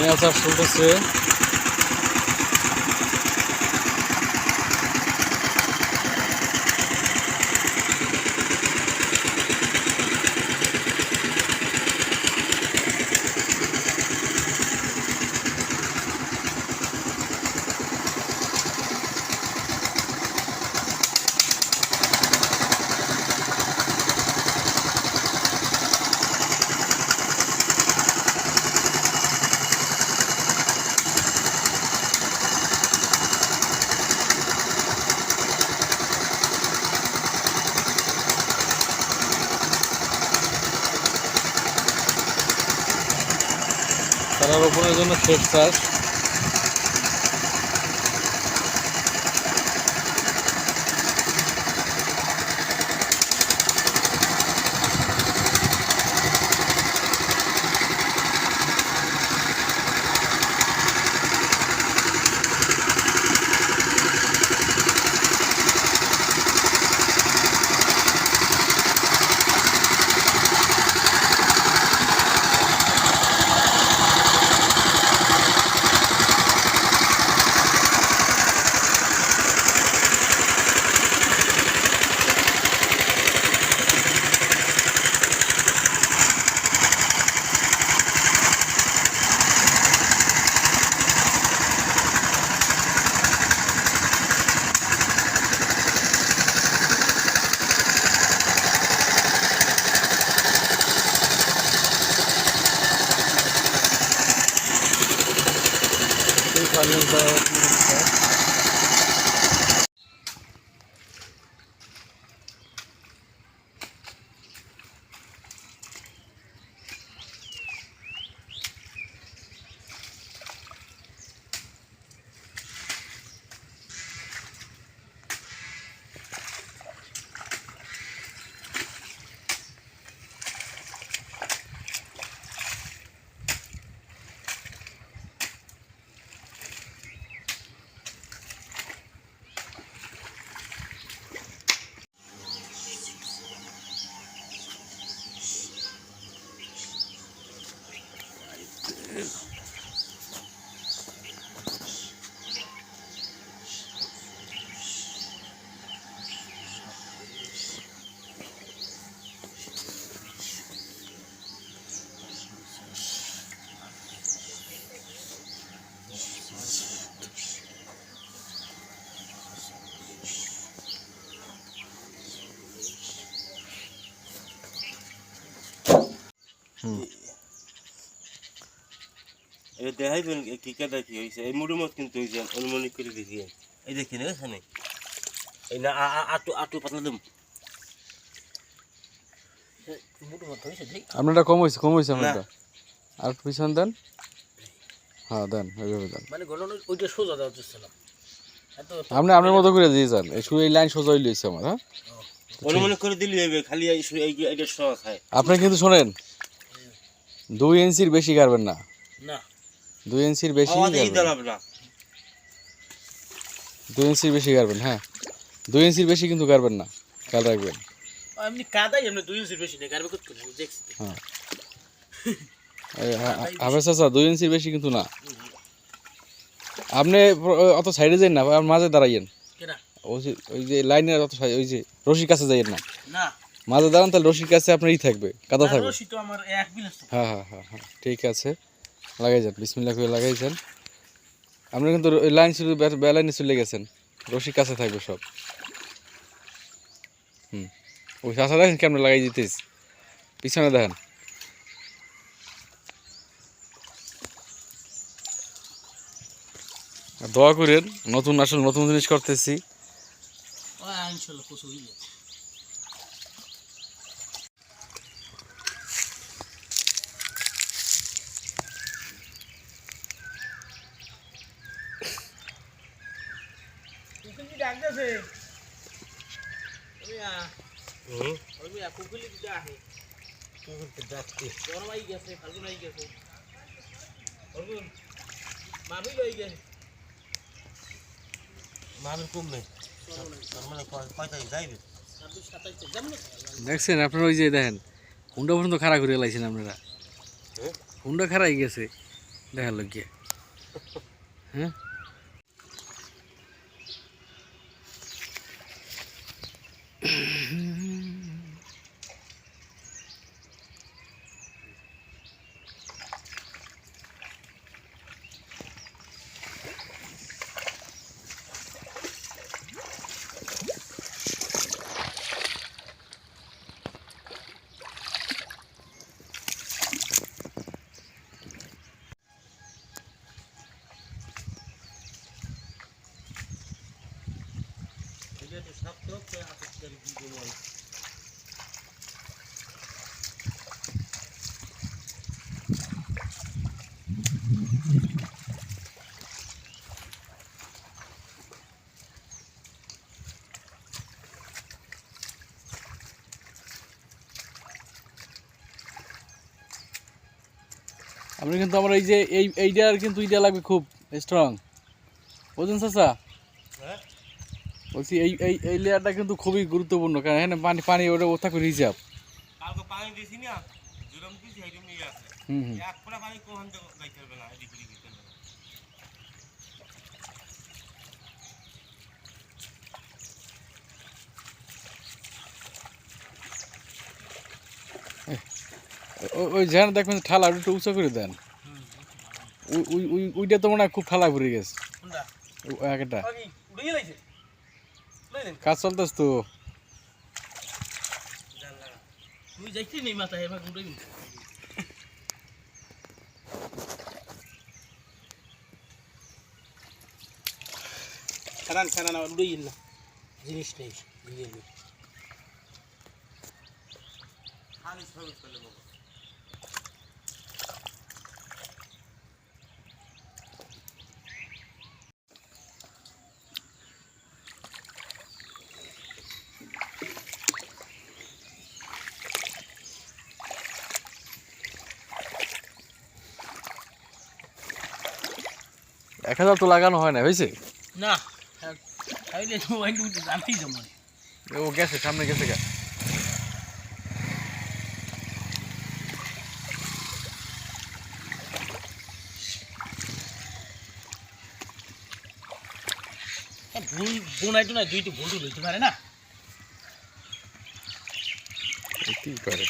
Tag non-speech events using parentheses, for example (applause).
পানি চাষ চলতেছে রোপণের জন্য সেচ চাষ এটা দেখাইবেন কি কাদা কি হয়েছে। এই মুড়ি মত কিন্তু হয়েছে অনুমানিক করে দেখি এই দেখি না এখানে এই না আটু আটু পাতলা দম। আপনারটা কম হয়েছে কম হয়েছে। আপনারটা। আর পিছন দেন। হ্যাঁ দেন ওইভাবে দেন। মানে ঘটনা ওইটা সোজা দেওয়া চেষ্টালাম এত আপনি আপনার মতো করে দিয়ে যান। এই এই লাইন সোজা হইলে হয়েছে আমার হ্যাঁ? অনুমানিক করে দিলি হইবে খালি এই এইটা সহ খায়। আপনি কিন্তু শোনেন দুই ইঞ্চির বেশি গাড়বেন না। না। দুই ইঞ্চির বেশি দুই ইঞ্চির বেশি গাড়বেন হ্যাঁ। দুই ইঞ্চির বেশি কিন্তু গাড়বেন না খেয়াল রাখবেন। এমনি কাদাই এমনি দুই ইঞ্চির বেশি নেই গাড়ি করতে দেখছি। হ্যাঁ। (laughs) এই হা- হা- হাফেজ চাচা দুই ইঞ্চির বেশি কিন্তু না। আপনি অত সাইডে যাই না আর মাঝে দাঁড়াইয়েন। ওই যে লাইনের অত ওই যে রশির কাছে যাইয়েন না। মাঝে দাঁড়ান তাহলে রশির কাছে আপনার ই থাকবে কাদা থাকবে। হ্যাঁ হ্যাঁ হ্যাঁ হ্যাঁ ঠিক আছে। লাগাই যান বিসমিল্লা করে লাগাই যান আপনি কিন্তু লাইন শুধু বেলাইনে চলে গেছেন। রশির কাছে থাকবে সব। হুম। ওই চাষা দেখেন কেমন লাগাই দিতেছ। পিছনে দেখেন। দোয়া করেন, নতুন আসলে নতুন জিনিস করতেছি ওই ইনশাল্লাহ কচু হয়ে যাবে কুকুলি ডাকতেছে ওইয়া হুম ওইয়া কুকুলি দিতে আহে ডাকতে গরম আই গেছে ফাল্গুন আই গেছে ফাল্গুন মামি লই গেছে মানুষ কমবে তার মানে দেখছেন আপনারা ওই যে দেখেন হুন্ডা পর্যন্ত খাড়া করে লাইছেন আপনারা। হ্যাঁ? হুন্ডা খাড়াই গেছে দেখার লোক গিয়ে হ্যাঁ? Mm-hmm. (clears throat) আপনি কিন্তু আমার এই যে এই এইটার কিন্তু এইটা লাগবে খুব স্ট্রং বুঝুন চাচা? হ্যাঁ? বলছি এই এই এই লেয়ারটা কিন্তু খুবই গুরুত্বপূর্ণ কারণ এখানে পানি পানি ওটা ওটা করে হিসাব কালকে পানি দিয়েছি না যেরকম দিয়েছি সেইরকম নিয়ে আছে হুম হুম। এক ফোঁটা পানি কোহান যাইতে হবে না এদিক ওদিক ও- ওই যেন দেখবেন ঠালা একটু উঁচু করে দেন। ওই ওই ওই- ওইটা তো মনে হয় খুব ঠালা ভরে গেছে। একটা। কাজ চলতেছ তো। তুই যাইছি নেই মাথায় এবার উড়ে খানান খানান আবার উড়ে না। জিনিস নেই দিয়ে নেই। খালি সবুজ পেলে বাবা এক হাজার তো লাগানো হয় না হয়েছে? না তো ও গেছে সামনে গেছে গা। ভুল বোনাই তো না দুইটি ভুল লইতে পারে না? কি করে?